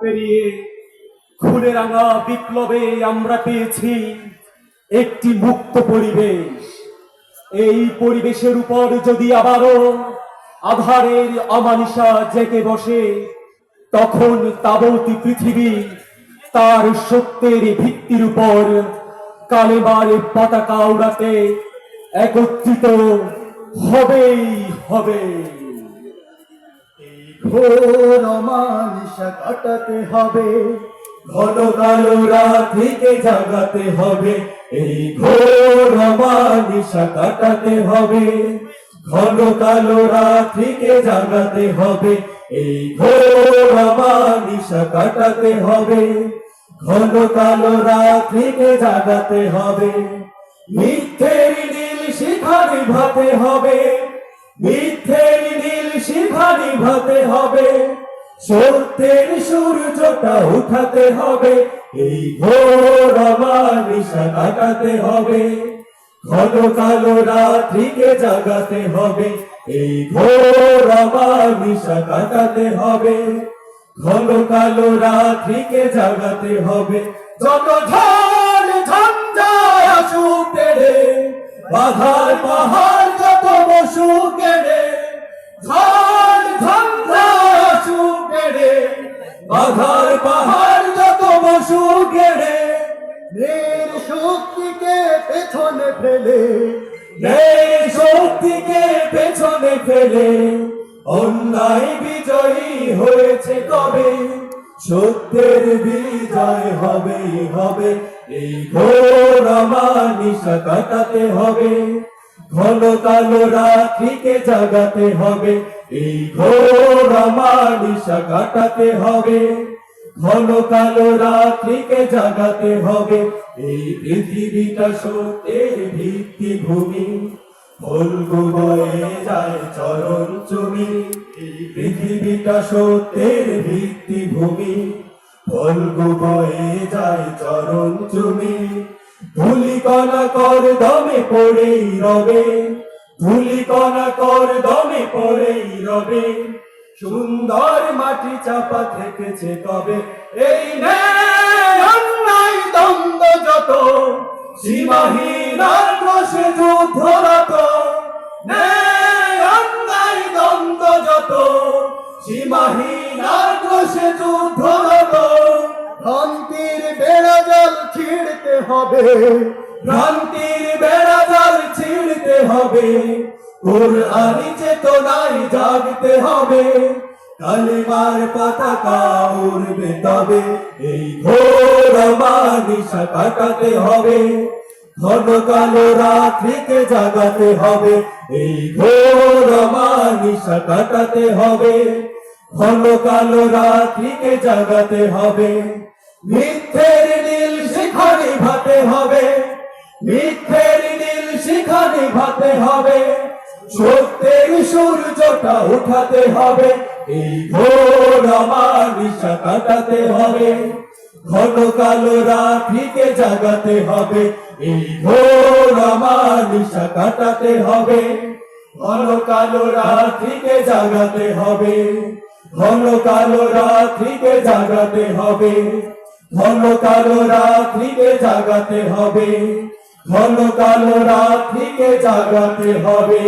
পেরিয়ে খুলে রাঙা বিপ্লবে আমরা পেয়েছি একটি মুক্ত পরিবেশ। এই পরিবেশের উপর যদি আবারও আধারের অমানিসা জেগে বসে, তখন তাবতী পৃথিবী তার সত্যের ভিত্তির উপর কালেবার পতাকা উড়াতে একত্রিত হবেই হবে। ঘোর অমানিসা কাটাতে হবে, ঘন কালো রাত্রিকে জাগাতে হবে, এই ঘোর অমানিসা কাটাতে হবে, ঘন কালো রাত্রিকে জাগাতে হবে, এই ঘোর কাটাতে হবে, ঘন কালো রাত্রিকে জাগাতে হবে, মিথ্যের নীল হবে, মিথ্যের শিখা নিভাতে হবে। সত্যের সূর্যটা উঠাতে হবে। এই ঘোর নিশা কাটাতে হবে। ঘন কালো রাত্রিকে জাগাতে হবে। এই ঘোর নিশা কাটাতে হবে। ঘন কালো রাত্রিকে জাগাতে হবে। যত ঝড় ঝঞ্ঝা আসুক বাধার পাহাড় যত বসু বাধার পাহাড় যত বসু কেড়ে নের শক্তিকে পেছনে ফেলে এই শক্তিকে পেছনে ফেলে অন্যায় বিজয়ী হয়েছে কবে? সত্যের বিজয় হবে হবে এই ঘোর নিশা কাটাতে হবে। ঘন কালো রাত্রিকে জাগাতে হবে এই ঘোর নিশা কাটাতে হবে ঘন কালো রাত্রিকে জাগাতে হবে। এই পৃথিবীটা সত্যের ভিত্তিভূমি। ফলগু বয়ে যায় চরণ চুমি। এই পৃথিবীটা সত্যের ভিত্তিভূমি। ফলগু বয়ে যায় চরণ চুমি। কর দমে পড়েই রবে। ধুলি কণা কর দমে পড়েই রবে। সুন্দর মাটি চাপা থেকেছে তবে এই ন্যায় অন্যায় দ্বন্দ্ব যত সীমাহীন আক্রোশে যুদ্ধরত ন্যায় অন্যায় দ্বন্দ্ব যত সীমাহীন আক্রোশে যুদ্ধরত ভ্রান্তির বেড়া জল ছিঁড়তে হবে। ভ্রান্তির বেড়া জাল ছিঁড়তে হবে। কোরআনি চেতনায় জাগতে হবে। কালিমার পতাকা উড়বে তবে। এই ঘোর মানিসা কাটাতে হবে। ঘন কালো রাত্রিকে জাগাতে হবে। এই ঘোর মানিসা কাটাতে হবে। ঘন কালো রাত্রিকে জাগাতে হবে। মিথ্যের নীল শিখা নিভাতে হবে। মিথ্যের নীল শিখা নিভাতে হবে। সত্যের সূর্যটা উঠাতে হবে, এই ঘোর আমার নিশা কাটাতে হবে। ঘন কালো রাত্রিকে জাগাতে হবে, এই ঘোর আমার নিশা কাটাতে হবে। ঘন কালো রাত্রিকে জাগাতে হবে, ঘন কালো রাত্রিকে জাগাতে হবে, ঘন কালো রাত্রিকে জাগাতে হবে। ঘন কালো রাত্রিকে জাগাতে হবে।